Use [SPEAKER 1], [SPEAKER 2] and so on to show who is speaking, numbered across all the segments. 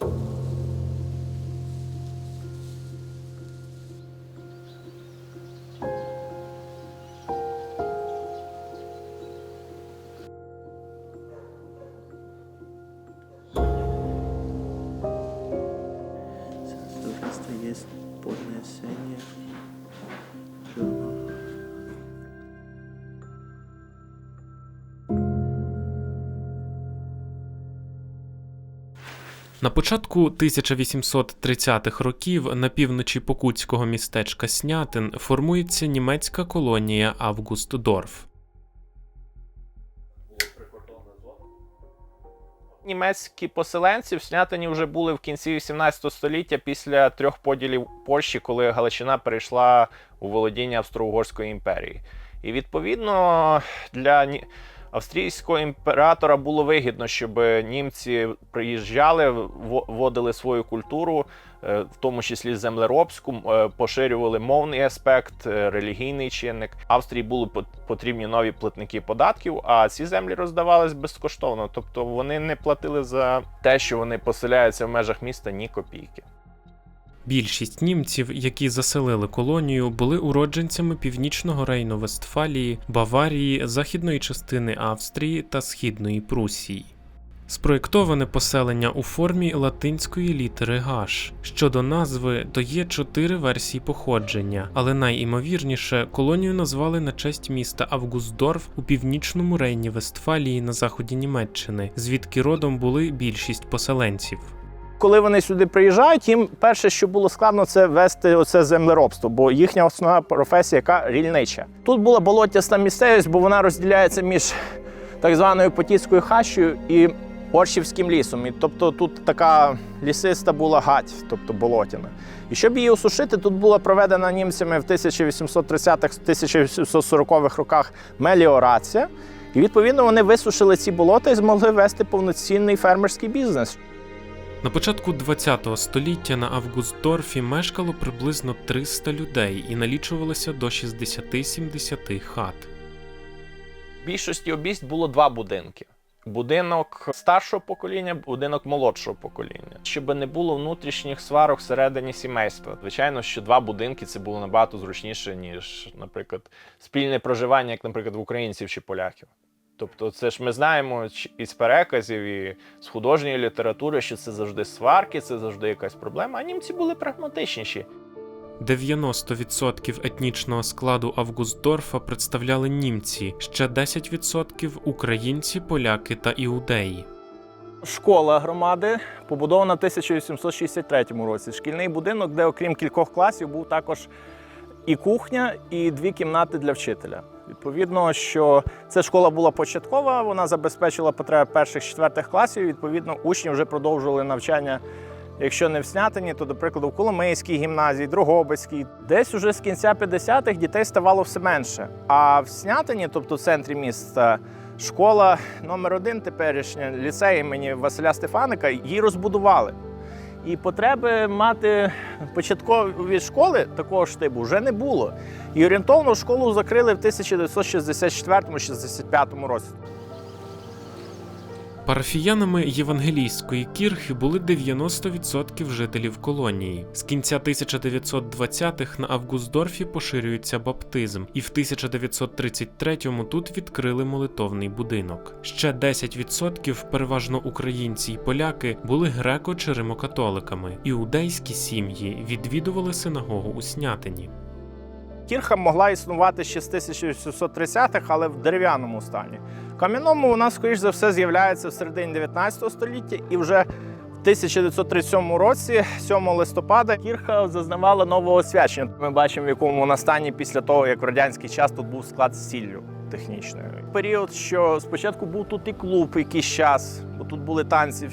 [SPEAKER 1] Thank you.
[SPEAKER 2] На початку 1830-х років на півночі покутського містечка Снятин формується німецька колонія Августдорф.
[SPEAKER 3] Німецькі поселенці в Снятині вже були в кінці 18 століття після трьох поділів Польщі, коли Галичина перейшла у володіння Австро-Угорської імперії. І відповідно для австрійського імператора було вигідно, щоб німці приїжджали, во- вводили свою культуру, е, в тому числі землеробську, е, поширювали мовний аспект, е, релігійний чинник. Австрії були пот- потрібні нові платники податків, а ці землі роздавались безкоштовно. Тобто вони не платили за те, що вони поселяються в межах міста ні копійки.
[SPEAKER 2] Більшість німців, які заселили колонію, були уродженцями північного Рейну Вестфалії, Баварії, західної частини Австрії та східної Прусії. Спроєктоване поселення у формі латинської літери Гаш. Щодо назви, то є чотири версії походження, але найімовірніше колонію назвали на честь міста Августдорф у північному Рейні Вестфалії на заході Німеччини, звідки родом були більшість поселенців.
[SPEAKER 3] Коли вони сюди приїжджають, їм перше, що було складно, це вести оце землеробство, бо їхня основна професія, яка рільнича. Тут була болотяста місцевість, бо вона розділяється між так званою Потіцькою хащею і Оршівським лісом. І, тобто тут така лісиста була гать, тобто болотяна. І щоб її осушити, тут була проведена німцями в 1830-1840-х роках меліорація. І відповідно вони висушили ці болота і змогли вести повноцінний фермерський бізнес.
[SPEAKER 2] На початку ХХ століття на Августдорфі мешкало приблизно 300 людей і налічувалося до 60-70 хат.
[SPEAKER 3] В більшості обість було два будинки: будинок старшого покоління, будинок молодшого покоління, щоб не було внутрішніх сварок всередині сімейства. Звичайно, що два будинки це було набагато зручніше, ніж, наприклад, спільне проживання, як, наприклад, в українців чи поляків. Тобто, це ж ми знаємо із переказів і з художньої літератури, що це завжди сварки, це завжди якась проблема. А німці були прагматичніші.
[SPEAKER 2] 90% етнічного складу Августдорфа представляли німці, ще 10% українці, поляки та іудеї.
[SPEAKER 3] Школа громади побудована в 1863 році. Шкільний будинок, де, окрім кількох класів, був також і кухня, і дві кімнати для вчителя. Відповідно, що ця школа була початкова, вона забезпечила потреби перших четвертих класів. Відповідно, учні вже продовжували навчання. Якщо не в Снятині, то, до прикладу, в Коломийській гімназії, Дрогобицькій. Десь уже з кінця 50-х дітей ставало все менше. А в Снятині, тобто в центрі міста, школа номер один теперішня, ліцей імені Василя Стефаника, її розбудували. І потреби мати початкові школи такого ж типу вже не було. І орієнтовно школу закрили в 1964-65 році.
[SPEAKER 2] Парафіянами євангелійської кірхи були 90% жителів колонії. З кінця 1920-х на Августдорфі поширюється баптизм, і в 1933-му тут відкрили молитовний будинок. Ще 10% переважно українці й поляки були греко чи римокатоликами. Іудейські сім'ї відвідували синагогу у Снятині.
[SPEAKER 3] Кірха могла існувати ще з 1830-х, але в дерев'яному стані. Кам'яному вона, скоріш за все, з'являється в середині 19 століття, і вже в 1937 році, 7 листопада, кірха зазнавала нового освячення. Ми бачимо, в якому вона стані після того, як в радянський час тут був склад з сіллю технічною. Період, що спочатку був тут і клуб якийсь час, бо тут були танці.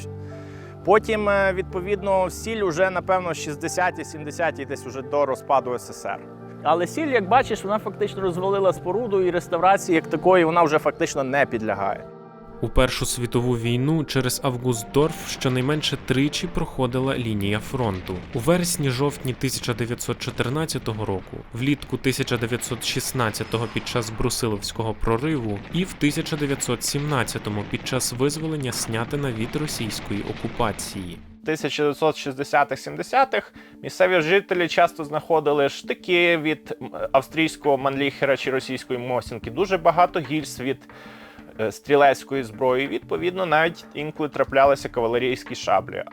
[SPEAKER 3] Потім, е, відповідно, сіль уже, напевно, 60-ті, 70-ті, десь уже до розпаду СССР. Але сіль, як бачиш, вона фактично розвалила споруду і реставрації як такої вона вже фактично не підлягає.
[SPEAKER 2] У Першу світову війну через Августдорф щонайменше тричі проходила лінія фронту. У вересні-жовтні 1914 року, влітку 1916-го під час Брусиловського прориву і в 1917-му під час визволення Снятина від російської окупації.
[SPEAKER 3] 1960-70-х місцеві жителі часто знаходили штики від австрійського манліхера чи російської мосінки, дуже багато гільз від стрілецької зброї. Відповідно, навіть інколи траплялися кавалерійські шаблі.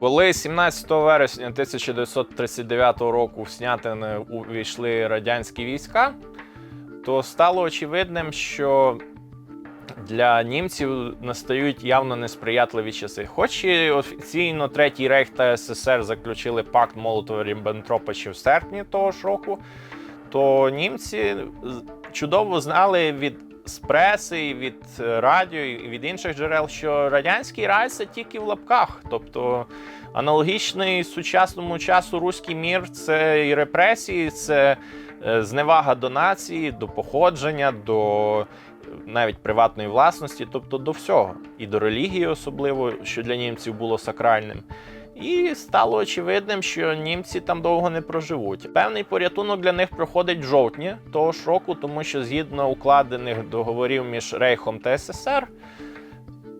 [SPEAKER 3] Коли 17 вересня 1939 року в Снятини увійшли радянські війська, то стало очевидним, що для німців настають явно несприятливі часи. Хоч і офіційно Третій Рейх та СССР заключили пакт молотова ріббентропа ще в серпні того ж року, то німці чудово знали від з преси, і від радіо, і від інших джерел, що радянський рай це тільки в лапках. Тобто аналогічний сучасному часу руський мір це і репресії, це е, зневага до нації, до походження, до е, навіть приватної власності, тобто до всього, і до релігії, особливо, що для німців було сакральним. І стало очевидним, що німці там довго не проживуть. Певний порятунок для них проходить в жовтні того ж року, тому що згідно укладених договорів між Рейхом та СССР,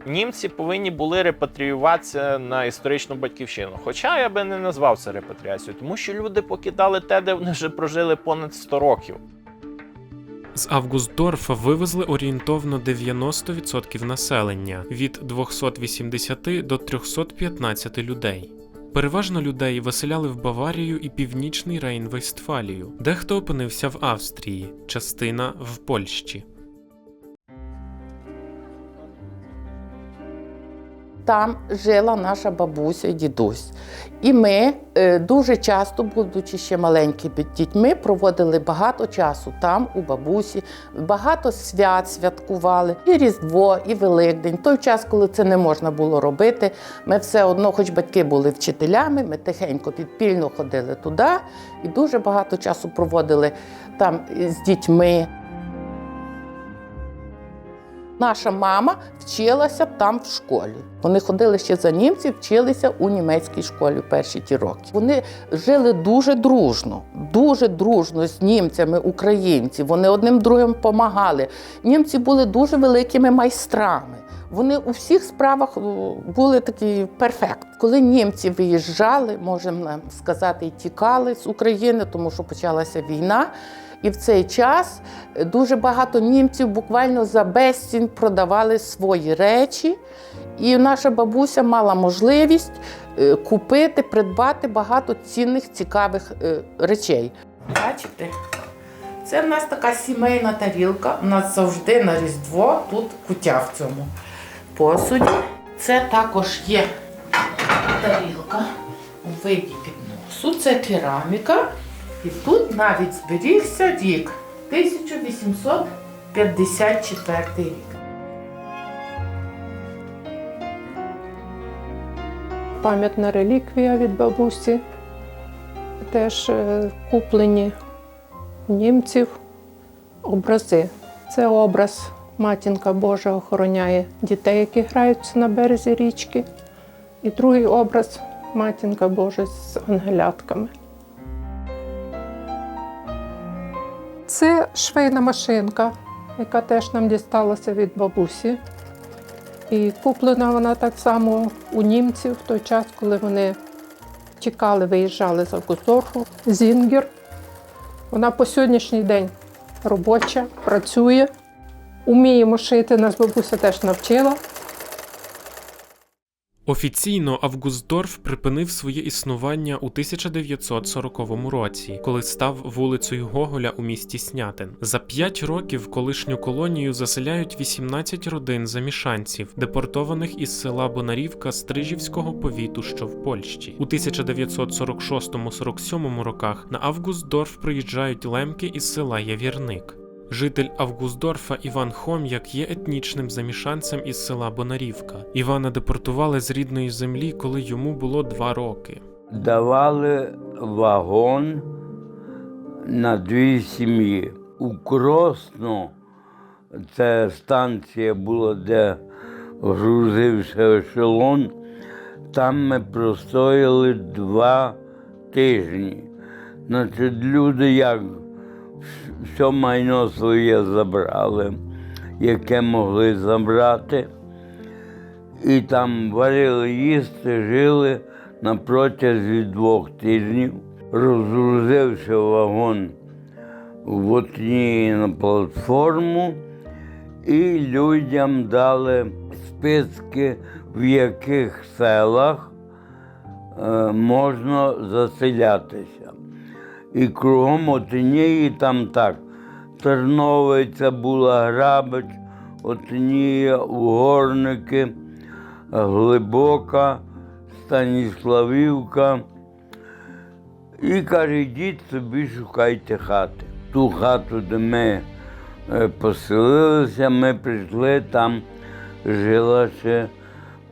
[SPEAKER 3] німці повинні були репатріюватися на історичну батьківщину. Хоча я би не назвав це репатріацією, тому що люди покидали те, де вони вже прожили понад 100 років.
[SPEAKER 2] З Августдорфа вивезли орієнтовно 90% населення від 280 до 315 людей. Переважно людей виселяли в Баварію і Північний Рейн-Вестфалію. Дехто опинився в Австрії, частина в Польщі.
[SPEAKER 4] Там жила наша бабуся і дідусь. І ми е, дуже часто, будучи ще маленькими дітьми, проводили багато часу там, у бабусі, багато свят святкували, і Різдво, і Великдень. Той час, коли це не можна було робити, ми все одно, хоч батьки були вчителями, ми тихенько підпільно ходили туди і дуже багато часу проводили там з дітьми. Наша мама вчилася там в школі. Вони ходили ще за німців, вчилися у німецькій школі перші ті роки. Вони жили дуже дружно, дуже дружно з німцями, українці. Вони одним другим допомагали. Німці були дуже великими майстрами. Вони у всіх справах були такі перфект. Коли німці виїжджали, можемо сказати, і тікали з України, тому що почалася війна. І в цей час дуже багато німців буквально за безцінь продавали свої речі. І наша бабуся мала можливість е, купити, придбати багато цінних, цікавих е, речей. Бачите, це в нас така сімейна тарілка. У нас завжди на Різдво тут кутя в цьому посуді. Це також є тарілка у виді підносу. Це кераміка. І тут навіть зберігся рік 1854 рік.
[SPEAKER 5] пам'ятна реліквія від бабусі, теж е, куплені німців образи. Це образ Матінка Божа охороняє дітей, які граються на березі річки. І другий образ Матінка Божа з ангелятками. Це швейна машинка, яка теж нам дісталася від бабусі. І куплена вона так само у німців в той час, коли вони тікали, виїжджали з Августдорфу. Зінгер. Вона по сьогоднішній день робоча, працює. Уміємо шити, нас бабуся теж навчила.
[SPEAKER 2] Офіційно Августдорф припинив своє існування у 1940 році, коли став вулицею Гоголя у місті Снятин. За п'ять років колишню колонію заселяють 18 родин замішанців, депортованих із села Бонарівка Стрижівського повіту, що в Польщі. У 1946-47 роках на Августдорф приїжджають лемки із села Явірник. Житель Августдорфа Іван Хом'як є етнічним замішанцем із села Бонарівка. Івана депортували з рідної землі, коли йому було два роки.
[SPEAKER 6] давали вагон на дві сім'ї. У Кросно це станція була, де грузився ешелон. Там ми простояли два тижні. Значить, люди як все майно своє забрали, яке могли забрати. і там варили їсти, жили на протязі двох тижнів, розгрузивши вагон в одній на платформу, і людям дали списки, в яких селах е, можна заселятися. І кругом Отинії там так. Терновиця була Грабич, Отинія, Угорники, Глибока, Станіславівка. І каже, йдіть собі шукайте хати. Ту хату, де ми е, поселилися, ми прийшли, там жила ще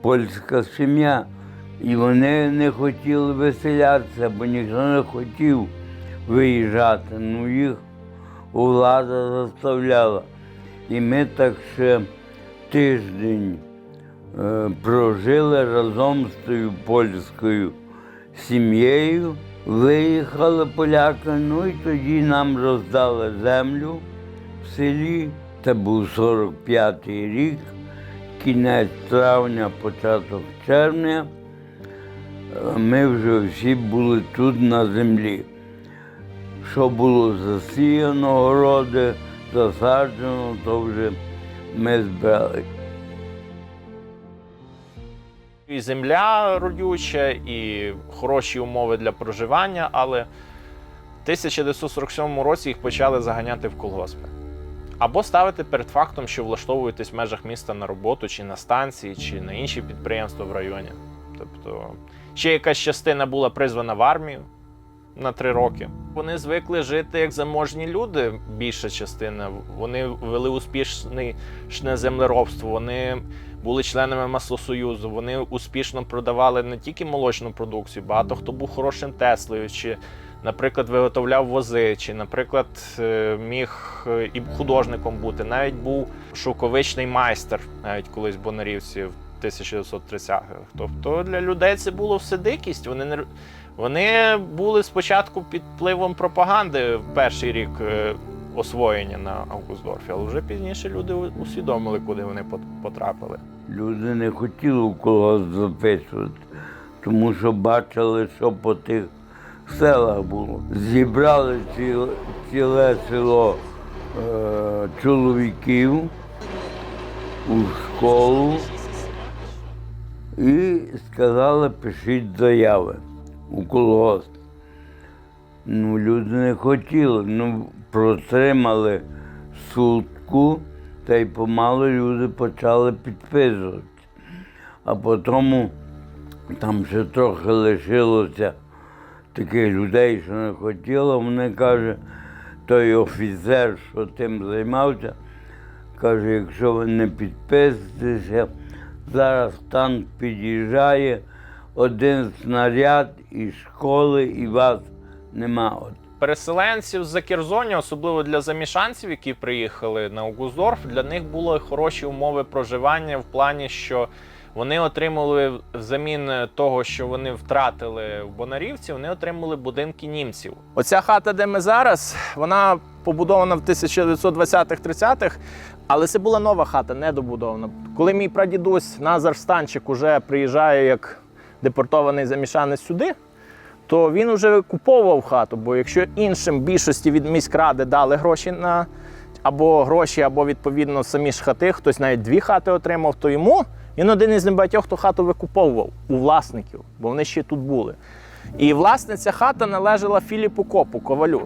[SPEAKER 6] польська сім'я. І вони не хотіли виселятися, бо ніхто не хотів виїжджати. Ну їх влада заставляла. І ми так ще тиждень е, прожили разом з тою польською сім'єю. Виїхали поляки, ну і тоді нам роздали землю в селі. Це був 45-й рік, кінець травня, початок червня. Е, Ми вже всі були тут на землі. Що було засіяно, городи, засаджено, то вже ми збирали.
[SPEAKER 3] І земля родюча, і хороші умови для проживання, але в 1947 році їх почали заганяти в колгоспи. Або ставити перед фактом, що влаштовуєтесь в межах міста на роботу, чи на станції, чи на інші підприємства в районі. Тобто ще якась частина була призвана в армію на три роки. Вони звикли жити як заможні люди, більша частина. Вони вели успішне землеробство, вони були членами маслосоюзу. Вони успішно продавали не тільки молочну продукцію, багато хто був хорошим Теслою, чи, наприклад, виготовляв вози, чи, наприклад, е, міг е, і художником бути. Навіть був шовковичний майстер, навіть колись Бонарівці в 1930-х. Тобто для людей це було все дикість. Вони не вони були спочатку під впливом пропаганди в перший рік е, освоєння на Августдорфі, але вже пізніше люди усвідомили, куди вони пот- потрапили.
[SPEAKER 6] Люди не хотіли в когось записувати, тому що бачили, що по тих селах було. Зібрали ціле село е, чоловіків у школу і сказали, пишіть заяви у колгосп. Ну, люди не хотіли, ну, протримали сутку, та й помалу люди почали підписувати. А потім там ще трохи лишилося таких людей, що не хотіли. Вони каже, той офіцер, що тим займався, каже, якщо ви не підписуєтеся, зараз танк під'їжджає, один снаряд із школи і вас нема. От
[SPEAKER 3] Переселенців з-за Керзоні, особливо для замішанців, які приїхали на Аугуздорф, для них були хороші умови проживання в плані, що вони отримали взамін того, що вони втратили в Бонарівці, вони отримали будинки німців. Оця хата, де ми зараз, вона побудована в 1920-30-х, але це була нова хата, недобудована. Коли мій прадідусь Назар Станчик уже приїжджає як депортований замішанець сюди, то він вже куповував хату. Бо якщо іншим більшості від міськради дали гроші на або гроші, або відповідно самі ж хати, хтось навіть дві хати отримав, то йому він один із небагатьох, хто хату викуповував у власників, бо вони ще тут були. І власне ця хата належала Філіпу Копу, ковалю.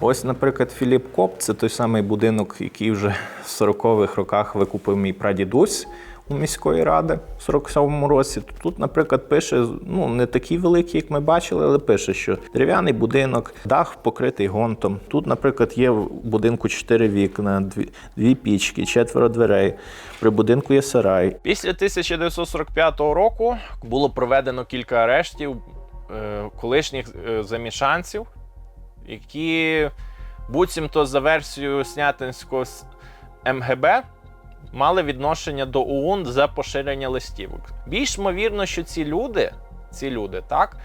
[SPEAKER 1] Ось, наприклад, Філіп Коп це той самий будинок, який вже в 40-х роках викупив мій прадідусь у міської ради в 47-му році. Тут, наприклад, пише, ну не такий великий, як ми бачили, але пише, що дерев'яний будинок, дах покритий гонтом. Тут, наприклад, є в будинку чотири вікна, дві, дві пічки, четверо дверей. При будинку є сарай.
[SPEAKER 3] Після 1945 року було проведено кілька арештів е, колишніх е, замішанців, які буцімто за версією Снятинського МГБ мали відношення до ОУН за поширення листівок. Більш ймовірно, що ці люди, ці люди, так,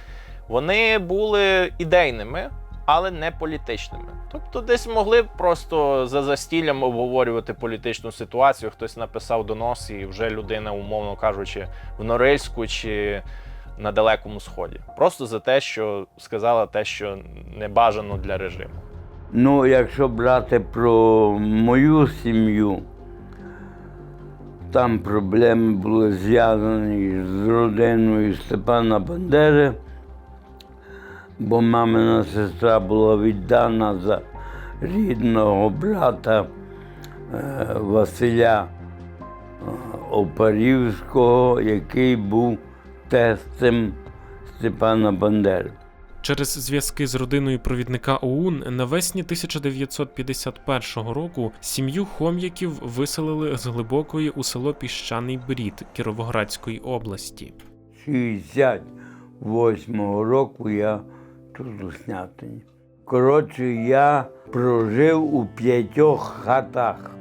[SPEAKER 3] вони були ідейними,
[SPEAKER 1] але не політичними. Тобто, десь могли просто за застіллям обговорювати політичну ситуацію. Хтось написав донос, і вже людина, умовно кажучи, в Норильську чи на Далекому Сході. Просто за те, що сказала те, що не бажано для режиму.
[SPEAKER 6] Ну, якщо брати про мою сім'ю, там проблеми були зв'язані з родиною Степана Бандери, бо мамина сестра була віддана за рідного брата е, Василя е, Опарівського, який був тестем Степана Бандери.
[SPEAKER 2] Через зв'язки з родиною провідника ОУН навесні 1951 року сім'ю Хом'яків виселили з глибокої у село Піщаний Брід Кіровоградської області.
[SPEAKER 6] 68-го року я тут у Снятині. Коротше, я прожив у п'ятьох хатах.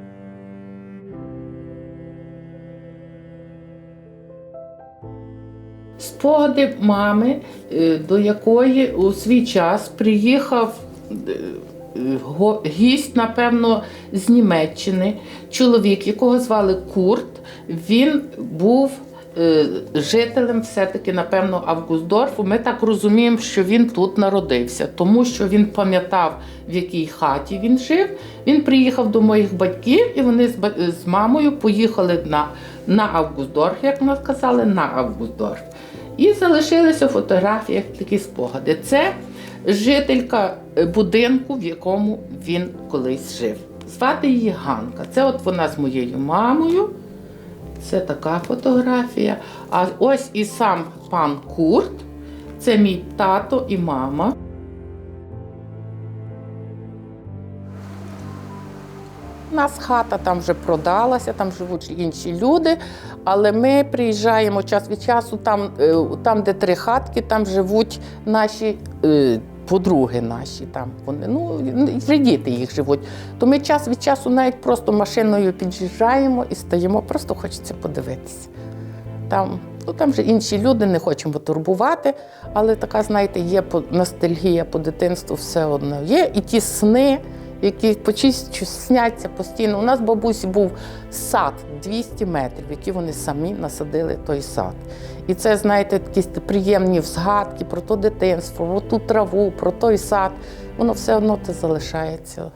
[SPEAKER 4] Спогади мами, е, до якої у свій час приїхав е, гість, напевно, з Німеччини, чоловік, якого звали Курт. Він був е, жителем все-таки, напевно, Августдорфу. Ми так розуміємо, що він тут народився, тому що він пам'ятав, в якій хаті він жив. Він приїхав до моїх батьків, і вони з, з мамою поїхали на, на Августдорф, як нас казали, на Августдорф. І залишилися в фотографіях такі спогади. Це жителька е, будинку, в якому він колись жив. Звати її Ганка. Це от вона з моєю мамою. Це така фотографія. А ось і сам пан Курт. Це мій тато і мама. Нас хата там вже продалася, там живуть інші люди. Але ми приїжджаємо час від часу, там, е, там де три хатки, там живуть наші е, подруги наші. Там вони, ну, діти їх живуть. То ми час від часу навіть просто машиною під'їжджаємо і стоїмо, просто хочеться подивитися. Там, ну, там же інші люди, не хочемо турбувати, але така, знаєте, є ностальгія по дитинству все одно. Є і ті сни, які почись сняться постійно. У нас бабусі був сад 200 метрів, які вони самі насадили той сад. І це, знаєте, якісь приємні згадки про то дитинство, про ту траву, про той сад. Воно все одно це залишається